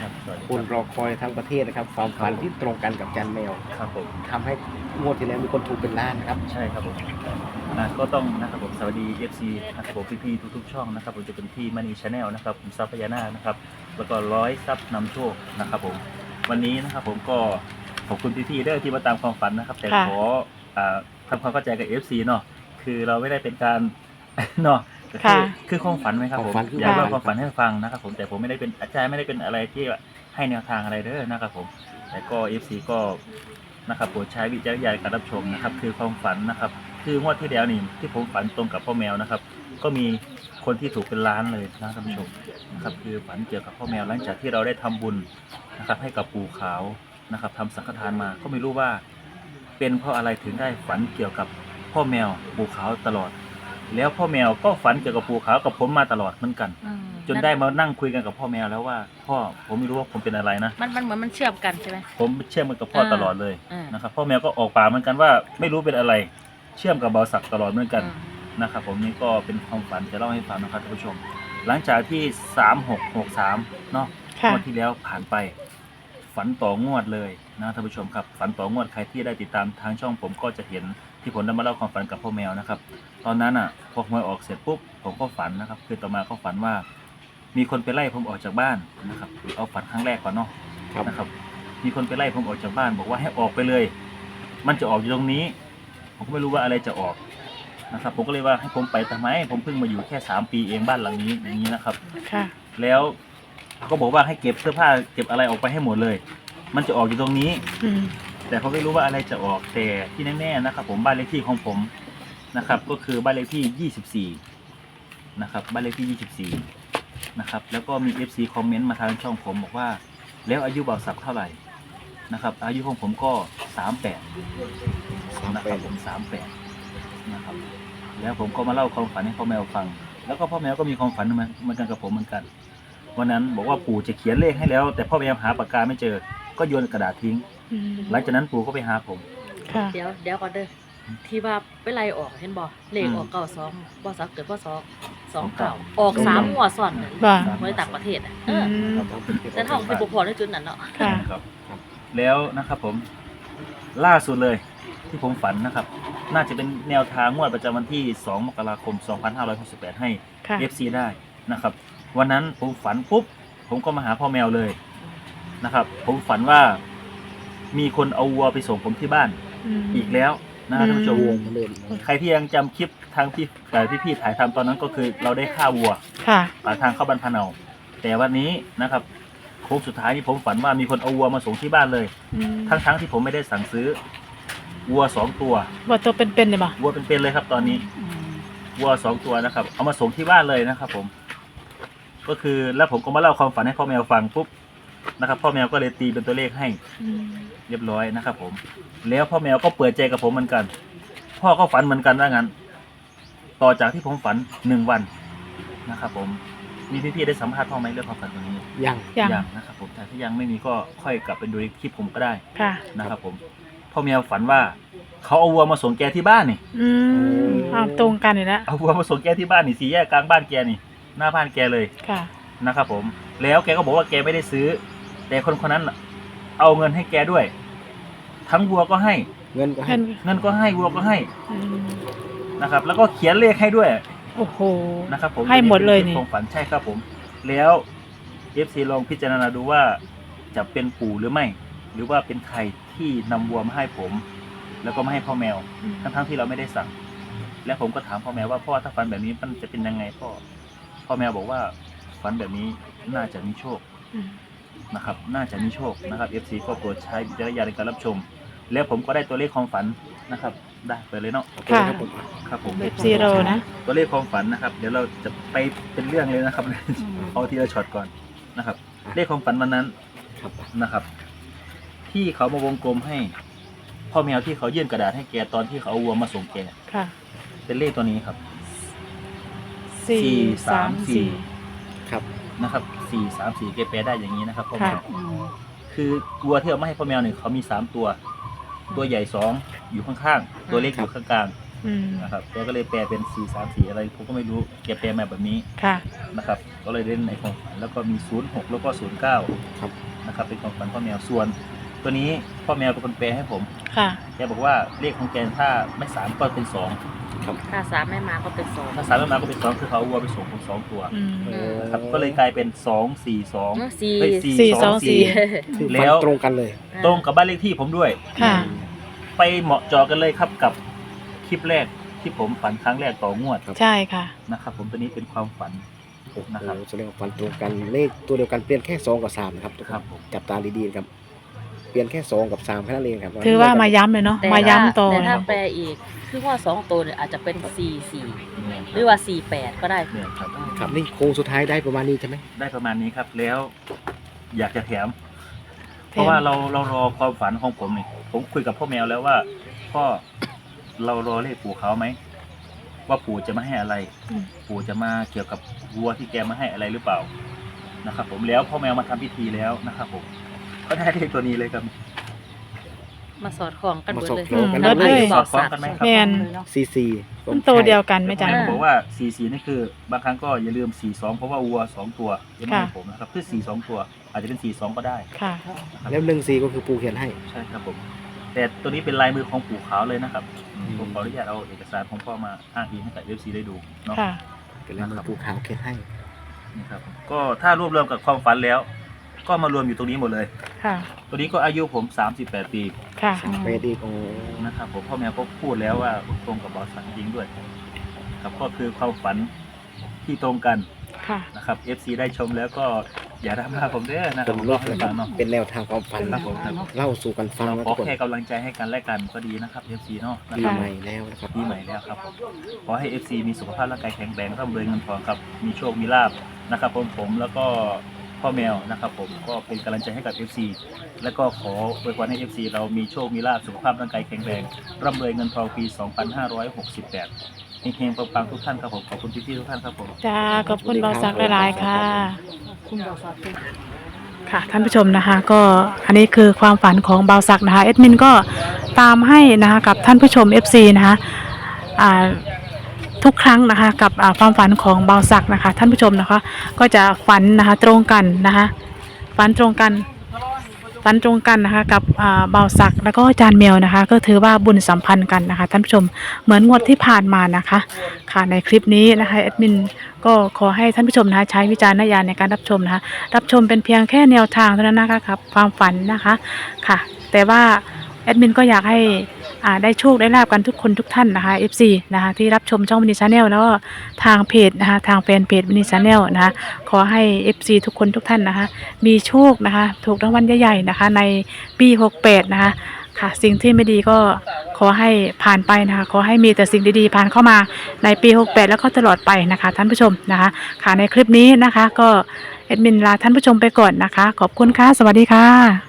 ครับสวัสดีคุณรอคอยทั้งประเทศนะครับ ความฝันที่ตรงกันกับจันแมวครับผม ทำให้งวดที่แล้วมีคนถูกเป็นล้านนะครับ ใช่ครับผมอะก็ต้องนะครับผมสวัสดี FC นะครับผมพี่ๆทุกๆช่องนะครับผมจะเป็นพี่มณีชาแนลนะครับผมซับพญานาคนะครับ แล้วก็ร้อยซับนำโชคนะครับผม วันนี้นะครับผมก็ขอบคุณพี่ๆเด้อที่มาตามความฝันนะครับ แต่ค่ะ ขออ่าทำความเข้าใจกับ FC เนาะคือเราไม่ได้เป็นการ เนาะ ก็คือค่ะ คือความฝันไหมครับผมความฝันคืออ ยากเล่าความฝันความฝันให้ฟังนะครับผมแต่ผมไม่ได้เป็นอาจารย์ไม่ได้เป็นอะไรที่ให้แนวทางอะไรเด้อนะครับผมแต่ก็ FC ก็นะครับโปรดใช้วิจารณญาณในการรับชมนะครับ คือความฝันนะครับ คืองวดที่แล้วนี่ที่ผมฝันตรงกับพ่อแมวนะครับ ก็มีคนที่ถูกเป็นล้านเลยนะท่านผู้ชมนะครับ คือฝันเกี่ยวกับพ่อแมวหลังจากที่เราได้ทำบุญนะครับ ให้กับปู่ขาวนะครับทำสังฆทานมา ก็ไม่รู้ว่า เป็นเพราะอะไรถึงได้ฝันเกี่ยวกับพ่อแมวปู่ขาวตลอด แล้วพ่อแมวก็ฝันเกี่ยวกับปู่ขาวกับผมมาตลอดเหมือนกัน อืมจนได้มานั่งคุยกันกับพ่อแมวแล้วว่าพ่อผมไม่รู้ว่าผมเป็นอะไรนะ มันมันเหมือนมันเชื่อมกันใช่ไหม ผมเชื่อมกันกับพ่ออ่า ตลอดเลยอ่านนะครับพ่อแมวก็ออกปากเหมือนกันว่าไม่รู้เป็นอะไร เชื่อมกับเบาสักตลอดเหมือนกันอืมนะครับผมนี่ก็เป็นความฝันจะเล่าให้ฟังนะครับท่านผู้ชม หลังจากที่สามหกหกสามเนาะค่ะ งวดที่แล้วผ่านไป ฝันต่องวดเลยนะท่านผู้ชมครับฝันต่องวดใครที่ได้ติดตามทางช่องผมก็จะเห็นที่ผมได้มาเล่าความฝันกับพ่อแมวนะครับ ตอนนั้นอะพอหวยออกเสร็จปุ๊บผมก็ฝันนะครับ คือต่อมาก็ฝันว่า มีคนไปไล่ผมออกจากบ้านนะครับเอาฝันครั้งแรกก่อนเนาะครับ นะครับ มีคนไปไล่ผมออกจากบ้าน บอกว่าให้ออกไปเลย มันจะออกอยู่ตรงนี้ ผมก็ไม่รู้ว่าอะไรจะออกนะครับ ผมก็เลยว่าให้ผมไปทำไม ผมเพิ่งมาอยู่แค่สามปีเองบ้านหลังนี้อย่างนี้นะครับ ค่ะ แล้วเขา ก็บอกว่าให้เก็บเสื้อผ้าเก็บอะไรออกไปให้หมดเลย มันจะออกอยู่ตรงนี้ อืมแต่เขาไม่รู้ว่าอะไรจะออกแต่ที่แน่ๆนะครับ ผมบ้านเลขที่ของผมนะครับ ก็คือบ้านเลขที่ 24 นะครับบ้านเลขที่ 24 นะครับ แล้วก็มี FC คอมเมนต์มาทางช่องผมบอกว่า แล้วอายุบ่าวสักเท่าไหร่นะครับ อายุของผมก็ 38นะครับผม38นะครับ แล้วผมก็มาเล่าความฝันให้พ่อแมวฟัง แล้วก็พ่อแมวก็มีความฝันเหมือนเหมือนกันกับผมเหมือนกัน วันนั้นบอกว่าปู่จะเขียนเลขให้แล้ว แต่พ่อแมวหาปากกาไม่เจอ ก็โยนกระดาษทิ้ง อืมหลังจากนั้นปู่ก็ไปหาผม ค่ะ เดี๋ยวเดี๋ยวก่อนเด้อที่ว่าไปไล่ออกเห็นบ่เลขออกเก้าสองบ่สักเกิดบ่สองสองเก้าออกสามหัวซ้อนเลยว่าไว้ต่างประเทศอะเออือมแต่ท้องคือบ่พอในจุดนั้นเนาะค่ะนะครับแล้วนะครับผมล่าสุดเลยที่ผมฝันนะครับ น่าจะเป็นแนวทางงวดประจำวันที่ 2 มกราคม 2568 ให้ ค่ะ FC ได้นะครับ วันนั้นผมฝันปุ๊บผมก็มาหาพ่อแมวเลยนะครับ ผมฝันว่ามีคนเอาวัวไปส่งผมที่บ้านมอีกแล้วนะครับท่านผู้ชมอืวงมาเลยใครที่ยังจำคลิปทางพี่แต่พี่พี่ๆถ่ายทำตอนนั้นก็คือเราได้ฆ่าวัว ค่ะปากทางเข้าบ้านพะเนาแต่วันนี้นะครับโค้งสุดท้ายที่ผมฝันว่ามีคนเอาวัวมาส่งที่บ้านเลยอืมทั้งทั้งๆที่ผมไม่ได้สั่งซื้อวัวสองตัวว่าตัวเป็นๆเลยป่ะวัวเป็นๆเลยครับ ตอนนี้วัวสองตัวนะครับ เอามาส่งที่บ้านเลยนะครับ ผม ก็คือแล้วผมก็มาเล่าความฝันให้พ่อแมวฟังปุ๊บนะครับพ่อแมวก็เลยตีเป็นตัวเลขให้อืมเรียบร้อยนะครับ ผม แล้วพ่อแมวก็เปิดใจกับผมเหมือนกัน พ่อก็ฝันเหมือนกันว่างั้น ต่อจากที่ผมฝันหนึ่งวันนะครับ ผมมีพี่ๆได้สัมภาษณ์พ่อไหมเรื่องความฝันตรงนี้ยังยังยังนะครับผมแต่ถ้ายังไม่มีก็ค่อยกลับไปดูในคลิปผมก็ได้ค่ะ นะครับ ผมพ่อแมวฝันว่าเขาเอาวัวมาส่งแกที่บ้านนี่อืมเอาตรงกันอยู่แล้วเอาวัวมาส่งแกที่บ้านนี่สี่แยกกลางบ้านแกนี่ หน้าบ้านแกเลยค่ะ นะครับผม แล้วแกก็บอกว่าแกไม่ได้ซื้อ แต่คนคนนั้นน่ะเอาเงินให้แกด้วย ทั้งวัวก็ให้ เงินก็ให้เห็นเงินก็ให้วัวก็ให้อืมนะครับ แล้วก็เขียนเลขให้ด้วยโอ้โห นะครับผมให้หมดเลยนี่ป็คลิปของฝันใช่ครับผม แล้วเอฟซีลองพิจารณาดูว่าจะเป็นปู่หรือไม่ หรือว่าเป็นใครที่นำวัวมาให้ผม แล้วก็มาให้พ่อแมวอืมทั้งๆที่เราไม่ได้สั่ง และผมก็ถามพ่อแมวว่าพ่อถ้าฝันแบบนี้มันจะเป็นยังไงพ่อ พ่อแมวบอกว่าฝันแบบนี้น่าจะมีโชคอืมนะครับ น่าจะมีโชคนะครับ FC ก็โปรดใช้วิจารณญาณในการรับชม แล้วผมก็ได้ตัวเลขความฝันนะครับ ได้ไปเลยเนาะค่ะ ครับผมครับผมแบบซีโร่นะ ตัวเลขความฝันนะครับ เดี๋ยวเราจะไปเป็นเรื่องเลยนะครับ เอาทีละช็อตก่อนนะครับ เลขความฝันวันนั้นครับนะครับ ที่เขามาวงกลมให้พ่อแมวที่เขายื่นกระดาษให้แกตอนที่เขาเอาวัวมาส่งแกค่ะ เป็นเลขตัวนี้ครับ สี่สี่สาสามมสี่สี่ครับ นะครับสี่สามสี่แกแปลได้อย่างนี้นะครับพ่อแมค่ะวคือวัวที่เอามาให้พ่อแมวเนี่ยเขามีสามตัว ตัวใหญ่สองอยู่ข้างๆตัวเล็กอยู่ข้างกลางอืมนะครับแกก็เลยแปลเป็นสี่สามสี่อะไรผมก็ไม่รู้แกแปลมาแบบนี้ค่ะ นะครับก็เลยเล่นในความฝันแล้วก็มีศูนย์หกแล้วก็ศูนย์เก้าครับ นะครับเป็นความฝันพ่อแมวส่วน ตัวนี้พ่อแมวเป็นคนแปลให้ผม ค่ะ แกบอกว่าเลขของแกถ้าไม่สามก็เป็นสอง ถ้าสามไม่มาก็เป็นสองถ้าสามไม่มาก็เป็นสองคือเขาเอาวัวไปส่งผมสองตัวอืมเออนะครับก็เลยกลายเป็นสองสี่สองสี่ เฮ้ยสี่สองสี่ คือแล้ฝันวตรงกันเลย ตรงกับบ้านเลขที่ผมด้วย ค่ะ ไปเหมาะเจอกันเลยครับกับคลิปแรกที่ผมฝันครั้งแรกต่องวดใช่ค่ะ นะครับ ผมตัวนี้เป็นความฝัน โอ้โหนะครับ แสดงว่าฝันตรงกันเลขตัวเดียวกันเปลี่ยนแค่สองกับสามนะครับทุกคครันบผม จับตาดีๆครับเปลี่ยนแค่สองกับสามแค่นั้นเองครับถือว่ามาย้ำเลยเนาะแต่มาย้ำต่อแต่นะถ้าคะแปลอีกคือว่าสองตัวเนี่ยอาจจะเป็นสี่สี่หรือว่าสี่แปดก็ได้เนี่ยครับ ครับนี่โค้งสุดท้ายได้ประมาณนี้ใช่ไหมได้ประมาณนี้ครับ แล้วอยากจะแถม เพราะว่าเราเรารอความฝันของผมนี่ผมคุยกับพ่อแมวแล้วว่าพ่อเรารอเลขปู่เขาไหมว่าปู่จะมาให้อะไรอืมปู่จะมาเกี่ยวกับวัวที่แกมาให้อะไรหรือเปล่านะครับ ผมแล้วพ่อแมวมาทำพิธีแล้วนะครับผม ก็ได้เลขตัวนี้เลยครับ มาสอดคล้องกันมาเบิดสอบเลยโลกันอืมเลย สอดคล้องกันไหมครับ แม่นซีซีมันตัวเดียวกันไหมอาจ๊ะจารย์บอกว่า4 4นี่คือบางครั้งก็อย่าลืม4 2เพราะว่าวัว2ตัวยังไม่ให้ค่ะ ผมนะครับคือ4 2ตัว อาจจะเป็น4 2ก็ได้ค่ะ นะครับแล้วหนึ่งซีก็คือปูเขียนให้ ใช่ครับผม แต่ตัวนี้เป็นลายมือของปู่ขาวเลยนะครับอืมอืม ผมขออนุญาตเอาเอกสารของพ่อมาอ้างอิงให้กับเอฟซีได้ดูเนาะค่ะ เป็นลายมือปูขาวเขียนให้ นี่ครับผมก็ถ้ารวบรวมกับความฝันแล้ว ก็มารวมอยู่ตรงนี้หมดเลย ค่ะ ตัวนี้ก็อายุผม 38 ปีค่ะสามเปดีโอ้นะครับผมพ่อแม่ก็พูดแล้วว่าตรงกับบอสสันจริงด้วยครับก็คือความฝันที่ตรงกันค่ะ นะครับ FC ได้ชมแล้วก็อย่าดราม่าผมเด้อนะคเป็รับนผมรรออบให้เลยคฟัรับงเนาะ เป็นแนวทางความฝันครับผมครับ เล่าสู่กันฟังเรานะขทุอกคนแค่กำลังใจให้กันและกันก็ดีนะครับ FC เนาะนะปีครับ ใหม่แล้วนะครับ ปีใหม่แล้วครับผมขอให้ FC มีสุขภาพร่างกายแข็งแรงร่ำรวยเงินทองครับ มีโชค มีลาบนะครับผมผมแล้วก็ พ่อแมวนะครับผมก็เป็นกำลังใจให้กับ FC แล้วก็ขออวยพรให้ FC เรามีโชคมีลาบสุขภาพร่างกายแข็งแรงร่ำรวยเงินทองปี 2568เฮงๆปังๆทุกท่านครับผมขอบคุณพี่ๆทุกท่านครับผมจ้าขอบคุณบอสักหลายๆค่ะ คุณบอกสักค่ะท่านผู้ชมนะคะก็อันนี้คือความฝันของเบาศักดิ์นะคะเอดมินก็ตามให้นะคะกับท่านผู้ชม FC นะคะอ่า ทุกครั้งนะคะ กับความฝันของเบาศักนะคะ ท่านผู้ชมนะคะ ก็จะฝันนะคะตรงกันนะคะ ฝันตรงกันฝันตรงกันนะคะ กับเบาศักแล้วก็จารย์เมลนะคะ ก็ถือว่าบุญสัมพันธ์กันนะคะ ท่านผู้ชมเหมือนงวดที่ผ่านมานะคะ ค่ะในคลิปนี้นะคะแอดมินก็ขอให้ท่านผู้ชมนะคะใช้วิจารณญาณในการรับชมนะคะ รับชมเป็นเพียงแค่แนวทางเท่านั้นนะคะครับความฝันนะคะค่ะ แต่ว่า แอดมินก็อยากให้ได้โชคได้ลาบกันทุกคนทุกท่านนะคะ FC นะคะที่รับชมช่องมินิชาแนลแล้วก็ทางเพจนะคะทางแฟนเพจมินิชาแนลนะคะขอให้ FC ทุกคนทุกท่านนะคะ มีโชคนะคะ ถูกรางวัลใหญ่ๆนะคะ ในปี68นะคะค่ะสิ่งที่ไม่ดีก็ขอให้ผ่านไปนะคะ ขอให้มีแต่สิ่งดีๆผ่านเข้ามาในปี 68 แล้วก็ตลอดไปนะคะ ท่านผู้ชมนะคะ ค่ะในคลิปนี้นะคะ ก็แอดมินลาท่านผู้ชมไปก่อนนะคะ ขอบคุณค่ะ สวัสดีค่ะ